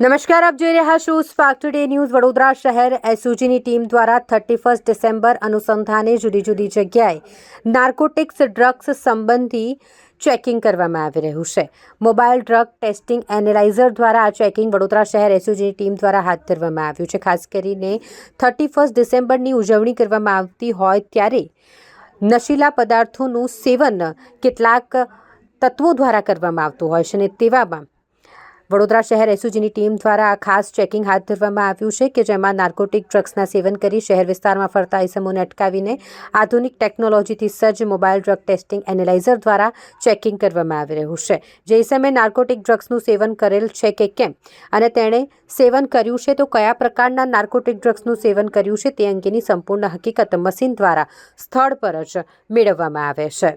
નમસ્કાર, આપ જોઈ રહ્યા છો સ્પાર્ક ટુડે ન્યૂઝ વડોદરા શહેર. એસઓજીની ટીમ દ્વારા થર્ટી ફર્સ્ટ ડિસેમ્બર અનુસંધાને જુદી જુદી જગ્યાએ નાર્કોટિક્સ ડ્રગ્સ સંબંધી ચેકિંગ કરવામાં આવી રહ્યું છે. મોબાઈલ ડ્રગ ટેસ્ટિંગ એનાલાઇઝર દ્વારા આ ચેકિંગ વડોદરા શહેર એસઓજીની ટીમ દ્વારા હાથ ધરવામાં આવ્યું છે. ખાસ કરીને થર્ટી ફર્સ્ટ ડિસેમ્બરની ઉજવણી કરવામાં આવતી હોય ત્યારે નશીલા પદાર્થોનું સેવન કેટલાક તત્વો દ્વારા કરવામાં આવતું હોય છે અને તેવામાં વડોદરા શહેર એસઓજીની ટીમ દ્વારા ખાસ ચેકિંગ હાથ ધરવામાં આવ્યું છે કે જેમાં નાર્કોટિક ડ્રગ્સના સેવન કરી શહેર વિસ્તારમાં ફરતા ઇસમોને અટકાવીને આધુનિક ટેકનોલોજીથી સજ્જ મોબાઈલ ડ્રગ ટેસ્ટિંગ એનાલાઇઝર દ્વારા ચેકિંગ કરવામાં આવી રહ્યું છે. જે ઇસમે નાર્કોટિક ડ્રગ્સનું સેવન કરેલ છે કે કેમ? અને તેણે સેવન કર્યું છે તો કયા પ્રકારના નાર્કોટિક ડ્રગ્સનું સેવન કર્યું છે તે અંગેની સંપૂર્ણ હકીકત મશીન દ્વારા સ્થળ પર જ મેળવવામાં આવે છે.